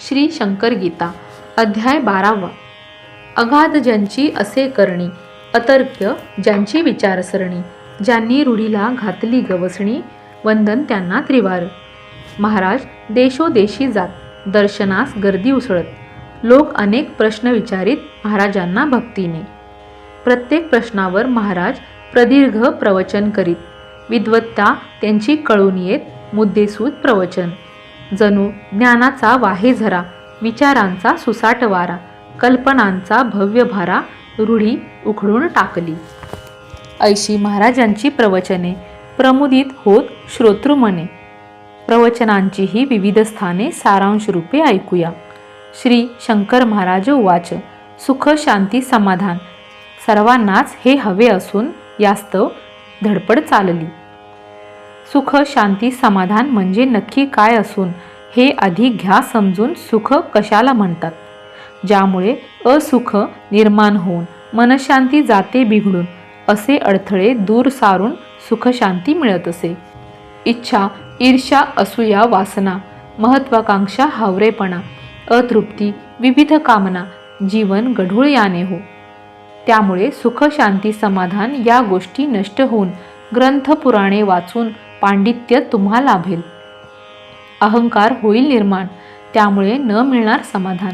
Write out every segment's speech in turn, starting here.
श्री शंकर गीता अध्याय बारावा. अगाध ज्यांची असे करणी अतर्क्य ज्यांची विचारसरणी ज्यांनी रूढीला घातली गवसणी वंदन त्यांना त्रिवार. महाराज देशोदेशी जात दर्शनास गर्दी उसळत. लोक अनेक प्रश्न विचारित महाराजांना भक्तीने. प्रत्येक प्रश्नावर महाराज प्रदीर्घ प्रवचन करीत. विद्वत्ता त्यांची कळून येत मुद्देसूद प्रवचन. जणू ज्ञानाचा वाहेझरा विचारांचा सुसाट वारा कल्पनांचा भव्य भारा रूढी उखडून टाकली. ऐशी महाराजांची प्रवचने प्रमुदित होत श्रोतृमने. प्रवचनांचीही विविध स्थाने सारांश रूपे ऐकूया. श्री शंकर महाराज उवाच सुख शांती समाधान. सर्वांनाच हे हवे असून यास्तव धडपड चालली. सुख शांती समाधान म्हणजे नक्की काय असून हे आधी घ्या समजून सुख कशाला म्हणतात. ज्यामुळे असुख निर्माण होऊन मनशांती जाते बिघडून असे अडथळे दूर सारून सुखशांती मिळत असे. इच्छा ईर्ष्या असूया वासना महत्वाकांक्षा हावरेपणा अतृप्ती विविध कामना जीवन गढूळ याने हो. त्यामुळे सुख शांती समाधान या गोष्टी नष्ट होऊन ग्रंथ पुराणे वाचून पांडित्य तुम्हा लाभेल अहंकार होईल निर्माण त्यामुळे न मिळणार समाधान.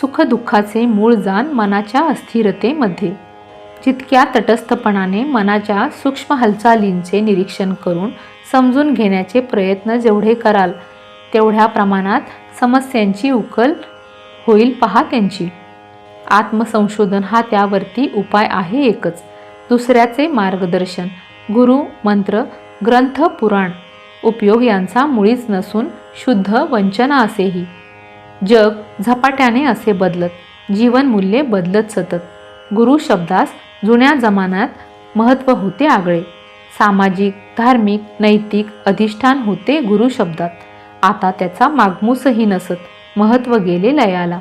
सुखदुःखाचे मूळ जाण मनाच्या अस्थिरतेमध्ये. जितक्या तटस्थपणाने मनाच्या सूक्ष्म हालचालींचे निरीक्षण करून समजून घेण्याचे प्रयत्न जेवढे कराल तेवढ्या प्रमाणात समस्यांची उकल होईल पहा त्यांची. आत्मसंशोधन हा त्यावरती उपाय आहे एकच दुसऱ्याचे मार्गदर्शन. गुरु मंत्र ग्रंथ पुराण उपयोग यांचा मुळीच नसून शुद्ध वंचना असेही. जग झपाट्याने असे बदलत जीवनमूल्ये बदलत सतत. गुरु शब्दास जुन्या जमान्यात महत्त्व होते आगळे. सामाजिक धार्मिक नैतिक अधिष्ठान होते गुरु शब्दात. आता त्याचा मागमूसही नसत महत्त्व गेले लयाला.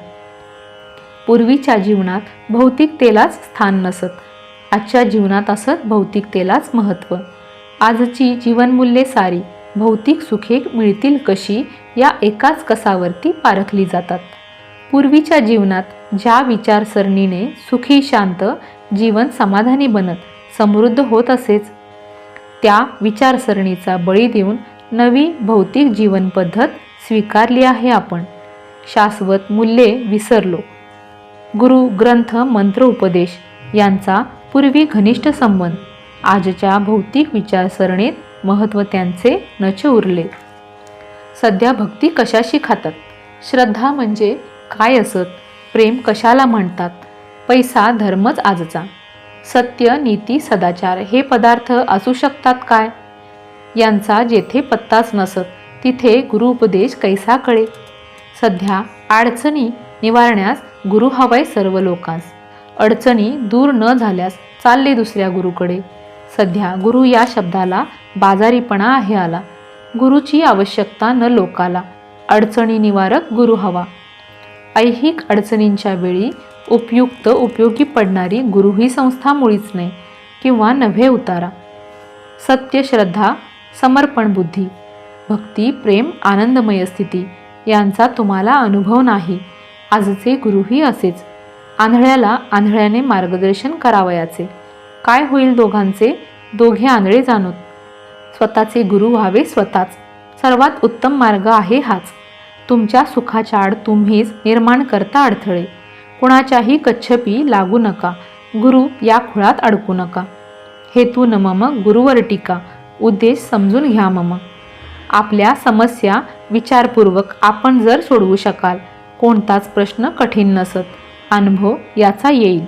पूर्वीच्या जीवनात भौतिकतेलाच स्थान नसत आजच्या जीवनात असत भौतिकतेलाच महत्त्व. आजची जीवनमूल्ये सारी भौतिक सुखे मिळतील कशी या एकाच कसावरती पारखली जातात. पूर्वीच्या जीवनात ज्या विचारसरणीने सुखी शांत जीवन समाधानी बनत समृद्ध होत असेच त्या विचारसरणीचा बळी देऊन नवी भौतिक जीवनपद्धत स्वीकारली आहे आपण. शाश्वत मूल्ये विसरलो. गुरु ग्रंथ मंत्र उपदेश यांचा पूर्वी घनिष्ठ संबंध आजच्या भौतिक विचारसरणीत महत्त्व त्यांचे नच उरले. सध्या भक्ती कशाशी खातात? श्रद्धा म्हणजे काय असत? प्रेम कशाला म्हणतात? पैसा धर्मच आजचा. सत्य नीती सदाचार हे पदार्थ असू शकतात काय? यांचा जेथे पत्ताच नसत तिथे गुरुपदेश कैसा कळे सध्या अडचणी निवारण्यास गुरु हवाय सर्व लोकांस. अडचणी दूर न झाल्यास चालले दुसऱ्या गुरुकडे. सध्या गुरु या शब्दाला बाजारीपणा आहे आला. गुरुची आवश्यकता न लोकाला. अडचणी निवारक गुरु हवा. ऐहिक अडचणींच्या वेळी उपयुक्त उपयोगी पडणारी गुरु ही संस्था मुळीच नाही किंवा नव्हे उतारा. सत्य श्रद्धा समर्पण बुद्धी भक्ती प्रेम आनंदमय स्थिती यांचा तुम्हाला अनुभव नाही. आजचे गुरुही असेच. आंधळ्याला आंधळ्याने मार्गदर्शन करावयाचे. काय होईल दोघांचे? दोघे आंधळे जाणूत स्वतःचे गुरु व्हावे स्वतःच. सर्वात उत्तम मार्ग आहे हाच. तुमच्या सुखाच्या आड तुम्हीच निर्माण करता अडथळे. कुणाच्याही कच्छपी लागू नका. गुरु या खुळात अडकू नका. हेतू न मम गुरुवर टीका. उद्देश समजून घ्या मम. आपल्या समस्या विचारपूर्वक आपण जर सोडवू शकाल कोणताच प्रश्न कठीण नसत. अनुभव याचा येईल.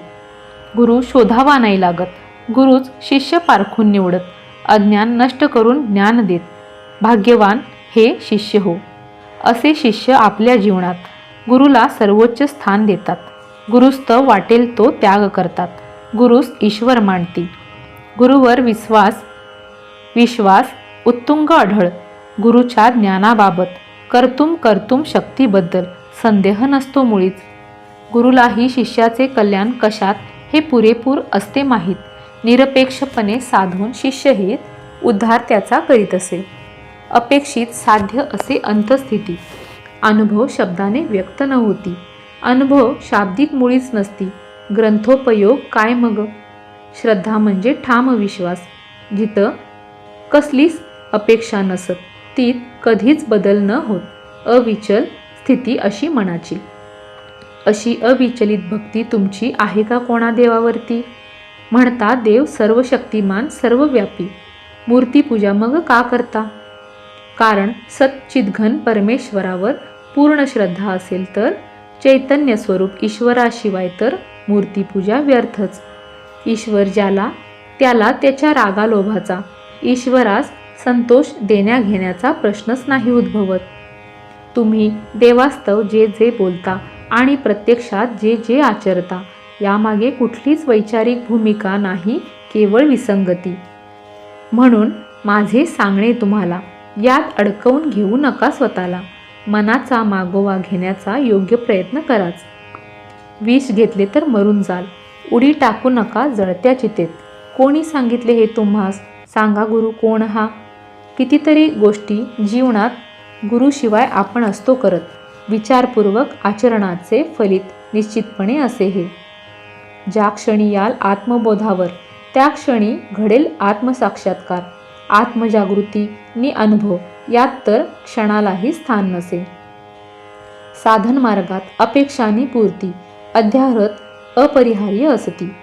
गुरु शोधावा नाही लागत. गुरुच शिष्य पारखून निवडत. अज्ञान नष्ट करून ज्ञान देत. भाग्यवान हे शिष्य हो. असे शिष्य आपल्या जीवनात. गुरुला सर्वोच्च स्थान देतात. गुरुस्तव वाटेल तो त्याग करतात. गुरुस ईश्वर मानती. गुरुवर विश्वास विश्वास उत्तुंग आढळ गुरुच्या ज्ञानाबाबत कर्तुम कर्तुम शक्तीबद्दल संदेह नसतो मुळीच. गुरुलाही शिष्याचे कल्याण कशात हे पुरेपूर असते माहीत. निरपेक्षपणे साधून शिष्यहित उद्धार त्याचा करीत असे. अपेक्षित साध्य असे अंतस्थिती. अनुभव शब्दाने व्यक्त न होती. अनुभव शाब्दिक मुळीच नसती. ग्रंथोपयोग काय मग? श्रद्धा म्हणजे ठाम विश्वास. जिथं कसलीच अपेक्षा नसत तीत कधीच बदल न होत अविचल स्थिती अशी मनाची. अशी अविचलित भक्ती तुमची आहे का कोणा देवावरती? म्हणता देव सर्व शक्तिमान सर्वव्यापी. मूर्तीपूजा मग का करता? कारण सच्चिदघन परमेश्वरावर पूर्ण श्रद्धा असेल तर चैतन्य स्वरूप ईश्वराशिवाय तर मूर्तीपूजा व्यर्थच. ईश्वर ज्याला त्याला त्याच्या रागालोभाचा ईश्वरास संतोष देण्याघेण्याचा प्रश्नच नाही उद्भवत. तुम्ही देवास्तव जे जे बोलता आणि प्रत्यक्षात जे जे आचरता यामागे कुठलीच वैचारिक भूमिका नाही केवळ विसंगती. म्हणून माझे सांगणे तुम्हाला यात अडकवून घेऊ नका स्वतःला. मनाचा मागोवा घेण्याचा योग्य प्रयत्न कराच. विष घेतले तर मरून जाल. उडी टाकू नका जळत्या चितेत. कोणी सांगितले हे तुम्हास? सांगा गुरु कोण हा? कितीतरी गोष्टी जीवनात गुरुशिवाय आपण असतो करत. विचारपूर्वक आचरणाचे फलित निश्चितपणे असे हे. ज्या क्षणी याल आत्मबोधावर त्या क्षणी घडेल आत्मसाक्षात्कार. आत्मजागृती नि अनुभव यात तर क्षणालाही स्थान नसे. साधन मार्गात अपेक्षानी पूर्ती अध्याहत अपरिहार्य असती.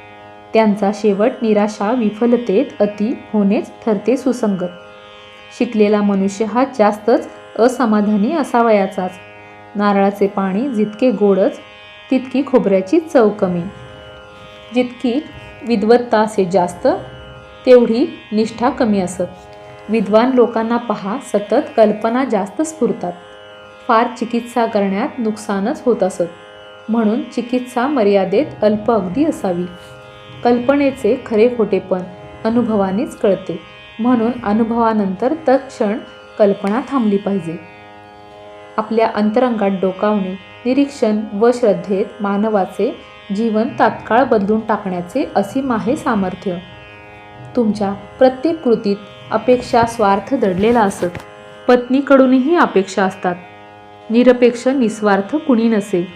त्यांचा शेवट निराशा विफलतेत अति होणेच ठरते सुसंगत. शिकलेला मनुष्य हा जास्तच असमाधानी असावयाचाच. नारळाचे पाणी जितके गोडच तितकी खोबऱ्याची चव कमी. जितकी विद्वत्ता असे जास्त तेवढी निष्ठा कमी असत. विद्वान लोकांना पहा सतत कल्पना जास्त स्फुरतात. फार चिकित्सा करण्यात नुकसानच होत असत. म्हणून चिकित्सा मर्यादेत अल्प अगदी असावी. कल्पनेचे खरे खोटेपण अनुभवानेच कळते. म्हणून अनुभवानंतर तत्क्षण कल्पना थांबली पाहिजे. आपल्या अंतरंगात डोकावणे निरीक्षण व श्रद्धेत मानवाचे जीवन तात्काळ बदलून टाकण्याचे असीम आहे सामर्थ्य. तुमच्या प्रत्येक कृतीत अपेक्षा स्वार्थ दडलेला असत. पत्नीकडूनही अपेक्षा असतात. निरपेक्ष निस्वार्थ कुणी नसे.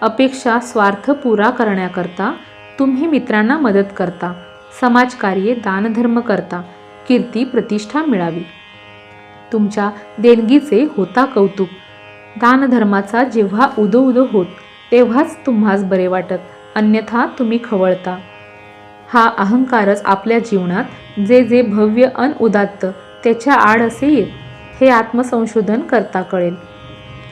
अपेक्षा स्वार्थ पुरा करण्याकरता तुम्ही मित्रांना मदत करता. समाजकार्ये दानधर्म करता. कीर्ती प्रतिष्ठा मिळावी. तुमच्या देणगीचे होता कौतुक. दानधर्माचा जेव्हा उदो उदो होत तेव्हाच तुम्हास बरे वाटत अन्यथा तुम्ही खवळता. हा अहंकारच आपल्या जीवनात जे जे भव्य अन उदात्त त्याच्या आड असे येत हे आत्मसंशोधन करता कळेल.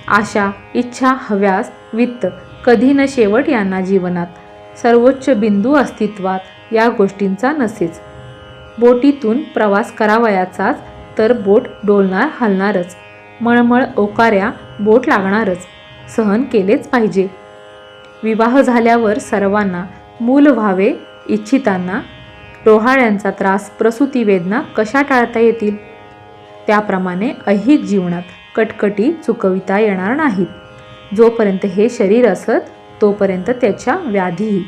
आशा इच्छा हव्यास वित्त कधी न शेवट यांना जीवनात सर्वोच्च बिंदू अस्तित्वात या गोष्टींचा नसेच. बोटीतून प्रवास करावयाचाच तर बोट डोलणार हलणारच. मळमळ ओकाऱ्या बोट लागणारच. सहन केलेच पाहिजे. विवाह झाल्यावर सर्वांना मूल व्हावे इच्छितांना डोहाळ्यांचा त्रास प्रसूती वेदना कशा टाळता येतील? त्याप्रमाणे ऐहिक जीवनात कटकटी चुकविता येणार नाहीत. जोपर्यंत हे शरीर असत तोपर्यंत त्याच्या व्याधीही.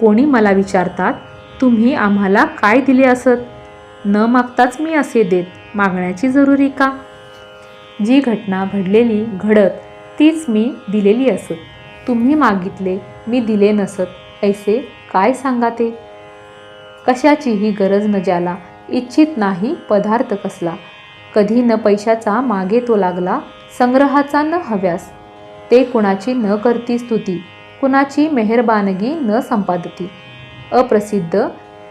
कोणी मला विचारतात तुम्ही आम्हाला काय दिले असत? न मागताच मी असे देत मागण्याची जरुरी का? जी घटना घडलेली घडत तीच मी दिलेली असत. तुम्ही मागितले मी दिले नसत. ऐसे काय सांगा ते? कशाचीही गरज न ज्याला इच्छित नाही पदार्थ कसला? कधी न पैशाचा मागे तो लागला संग्रहाचा न हव्यास. ते कुणाची न करती स्तुती कुणाची मेहरबानगी न संपादती. अप्रसिद्ध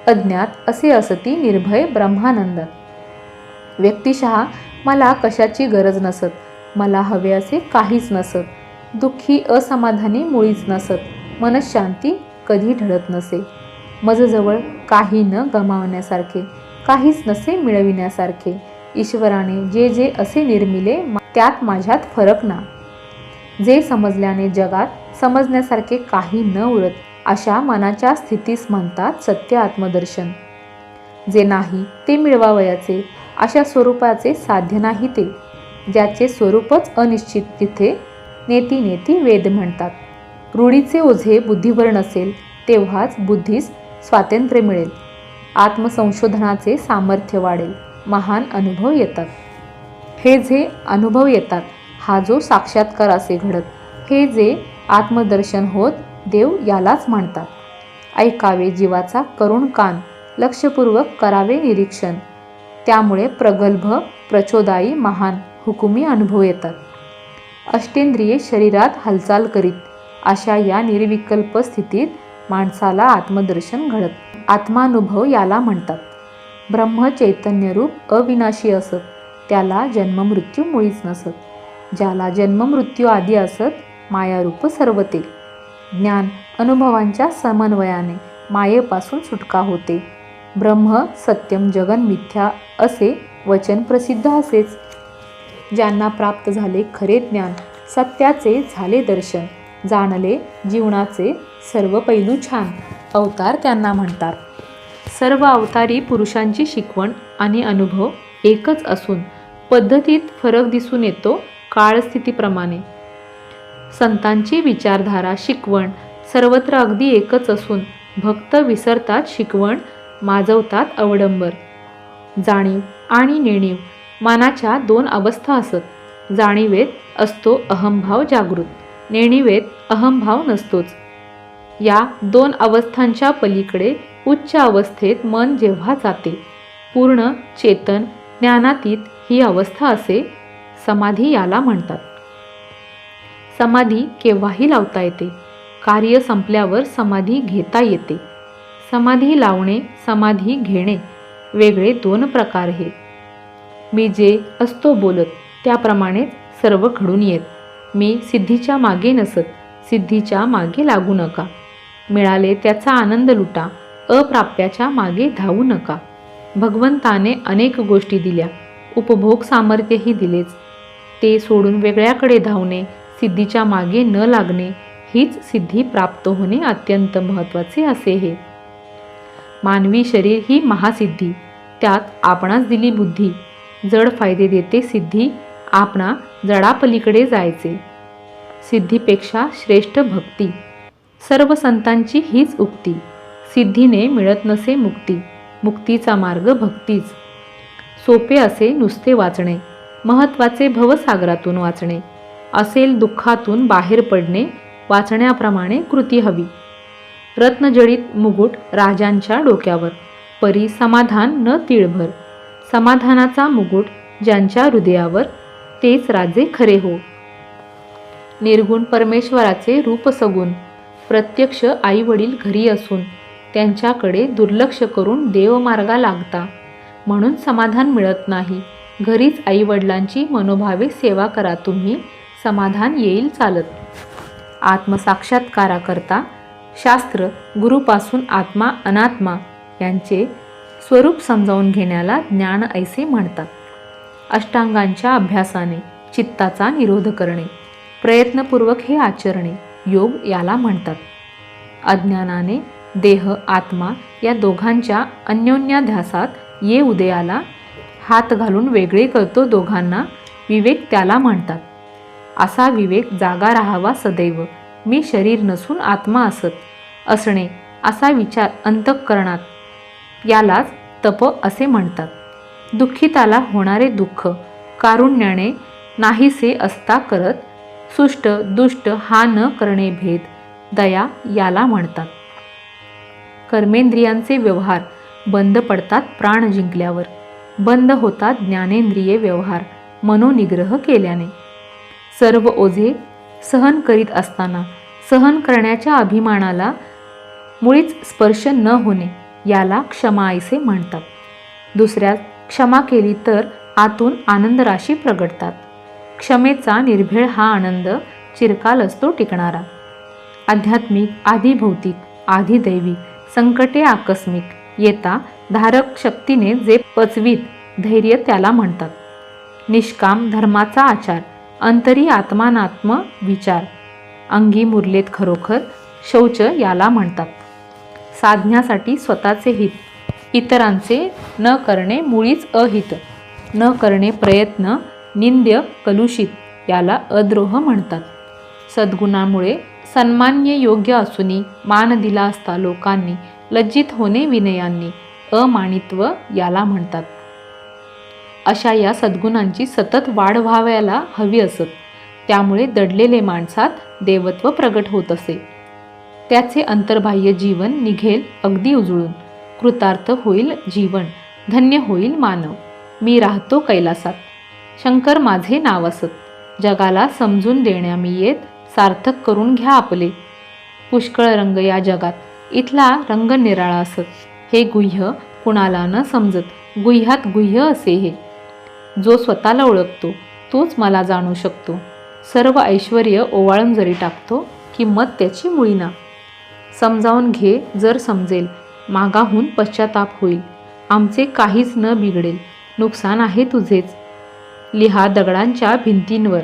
अज्ञात असे असती निर्भय ब्रह्मानंद. व्यक्तिशः मला कशाची गरज नसत मला हवे असे काहीच नसत. दुःखी असमाधानी मुळीच नसत. मनशांती कधी ढळत नसे. मजजवळ काही न गमावण्यासारखे काहीच नसे मिळविण्यासारखे. ईश्वराने जे जे असे निर्मिले त्यात माझ्यात फरक ना. जे समजल्याने जगात समजण्यासारखे काही न उरत अशा मनाच्या स्थितीस म्हणतात सत्य आत्मदर्शन. जे नाही ते मिळवावयाचे अशा स्वरूपाचे साध्य नाही ते. ज्याचे स्वरूपच अनिश्चित तिथे नेती नेती वेद म्हणतात. रूढीचे ओझे बुद्धीवर नसेल तेव्हाच बुद्धीस स्वातंत्र्य मिळेल. आत्मसंशोधनाचे सामर्थ्य वाढेल. महान अनुभव येतात. हे जे अनुभव येतात हा जो साक्षात्कार असे घडत हे जे आत्मदर्शन होत देव यालाच म्हणतात ऐकावे जीवाचा करुण कान लक्षपूर्वक करावे निरीक्षण. त्यामुळे प्रगल्भ प्रचोदायी महान हुकुमी अनुभव येतात. अष्टेंद्रिये शरीरात हालचाल करीत अशा या निर्विकल्प स्थितीत माणसाला आत्मदर्शन घडत. आत्मानुभव याला म्हणतात. ब्रह्म चैतन्यरूप अविनाशी असत त्याला जन्ममृत्यू मुळीच नसत. ज्याला जन्ममृत्यू आधी असत मायारूप सर्वते. ज्ञान अनुभवांच्या समन्वयाने मायेपासून सुटका होते. ब्रह्म सत्यम जगन मिथ्या असे वचन प्रसिद्ध असेच. ज्यांना प्राप्त झाले खरे ज्ञान सत्याचे झाले दर्शन जाणले जीवनाचे सर्व पैलू छान अवतार त्यांना म्हणतात. सर्व अवतारी पुरुषांची शिकवण आणि अनुभव एकच असून पद्धतीत फरक दिसून येतो काळस्थितीप्रमाणे. संतांची विचारधारा शिकवण सर्वत्र अगदी एकच असून भक्त विसरतात शिकवण माजवतात अवडंबर. जाणीव आणि नेणीव मनाच्या दोन अवस्था असत. जाणीवेत असतो अहंभाव जागृत. नेणीवेत अहंभाव नसतोच. या दोन अवस्थांच्या पलीकडे उच्च अवस्थेत मन जेव्हा जाते पूर्ण चेतन ज्ञानातीत ही अवस्था असे समाधी याला म्हणतात. समाधी केव्हाही लावता येते. कार्य संपल्यावर समाधी घेता येते. समाधी लावणे समाधी घेणे वेगळे दोन प्रकार आहेत. मी जे असतो बोलत त्याप्रमाणेच सर्व घडून येत. मी सिद्धीच्या मागे नसत सिद्धीच्या मागे लागू नका. मिळाले त्याचा आनंद लुटा अप्राप्याच्या मागे धावू नका. भगवंताने अनेक गोष्टी दिल्या उपभोग सामर्थ्यही दिलेच. ते सोडून वेगळ्याकडे धावणे सिद्धीच्या मागे न लागणे हीच सिद्धी प्राप्त होणे अत्यंत महत्त्वाचे असे हे. मानवी शरीर ही महासिद्धी त्यात आपणास दिली बुद्धी जड फायदे देते सिद्धी आपणा जडापलीकडे जायचे. सिद्धीपेक्षा श्रेष्ठ भक्ती. सर्व संतांची हीच उक्ती. सिद्धीने मिळत नसे मुक्ती. मुक्तीचा मार्ग भक्तीच. सोपे असे नुसते वाचणे. महत्त्वाचे भवसागरातून वाचणे. असेल दुःखातून बाहेर पडणे वाचण्याप्रमाणे कृती हवी. रत्नजडित मुकुट राजांच्या डोक्यावर. परी समाधान न तिळभर. समाधानाचा मुकुट ज्यांच्या हृदयावर तेच राजे खरे हो. निर्गुण परमेश्वराचे रूप सगुण प्रत्यक्ष आई वडील घरी असून त्यांच्याकडे दुर्लक्ष करून देवमार्गा लागता. म्हणून समाधान मिळत नाही. घरीच आई वडिलांची मनोभावे सेवा करा तुम्ही समाधान येईल चालत. आत्मसाक्षात्काराकरता शास्त्र गुरुपासून आत्मा अनात्मा यांचे स्वरूप समजावून घेण्याला ज्ञान ऐसे म्हणतात. अष्टांगांच्या अभ्यासाने चित्ताचा निरोध करणे प्रयत्नपूर्वक हे आचरणे योग याला म्हणतात. अज्ञानाने देह आत्मा या दोघांच्या अन्योन्याध्यासात ये उदयाला हात घालून वेगळे करतो दोघांना विवेक त्याला म्हणतात. असा विवेक जागा राहावा सदैव मी शरीर नसून आत्मा असत असणे असा विचार अंतःकरणात यालाच तप असे म्हणतात. दुःखिताला होणारे दुःख कारुण्याने नाहीसे असता करत सुष्ट दुष्ट हा न करणे भेद दया याला म्हणतात. कर्मेंद्रियांचे व्यवहार बंद पडतात प्राण जिंकल्यावर. बंद होतात ज्ञानेंद्रिये व्यवहार मनोनिग्रह केल्याने. सर्व ओझे सहन करीत असताना सहन करण्याच्या अभिमानाला मुळीच स्पर्श न होणे याला क्षमा ऐसे म्हणतात. दुसऱ्यात क्षमा केली तर आतून आनंदराशी प्रगटतात. क्षमेचा निर्भीळ हा आनंद चिरकाल असतो टिकणारा. आध्यात्मिक आधी भौतिक आधी संकटे आकस्मिक येता धारक शक्तीने जे पचवीत धैर्य त्याला म्हणतात. निष्काम धर्माचा आचार अंतरी आत्मानात्म विचार. अंगी मुरलेत खरोखर शौच याला म्हणतात. साधण्यासाठी स्वतःचे हित इतरांचे न करणे मुळीच अहित न करणे प्रयत्न निंद्य कलुषित याला अद्रोह म्हणतात. सद्गुणामुळे सन्मान्य योग्य असूनही मान दिला असता लोकांनी लज्जित होणे विनयांनी अमानित्व याला म्हणतात. अशा या सद्गुणांची सतत वाढ व्हावयाला हवी असत. त्यामुळे दडलेले माणसात देवत्व प्रगट होत असे. त्याचे अंतर्बाह्य जीवन निघेल अगदी उजळून. कृतार्थ होईल जीवन धन्य होईल मानव. मी राहतो कैलासात. शंकर माझे नाव असत. जगाला समजून देण्या मी येत सार्थक करून घ्या आपले. पुष्कळ रंग या जगात. इथला रंग निराळा असत. हे गुह्य कुणाला न समजत. गुह्यात गुह्य असे हे. जो स्वतःला ओळखतो तोच मला जाणू शकतो. सर्व ऐश्वर ओवाळून जरी टाकतो किंमत त्याची मुळीना समजावून घे जर समजेल. मागाहून पश्चाताप होईल. आमचे काहीच न बिघडेल. नुकसान आहे तुझेच. लिहा दगडांच्या भिंतींवर.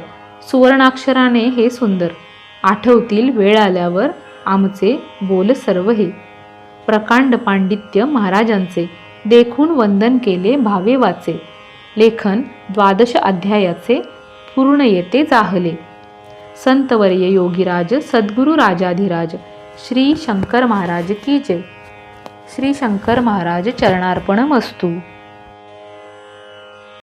सुवर्णाक्षराने हे सुंदर. आठवतील वेळ आल्यावर आमचे बोल सर्व हे. प्रकांड पांडित्य महाराजांचे. देखून वंदन केले भावे वाचे. लेखन द्वादश अध्यायाचे पूर्ण येते जाहले. संतवर्य योगीराज सद्गुरु राजाधिराज श्री शंकर महाराज की जय. श्री शंकर महाराज चरणार्पणमस्तू.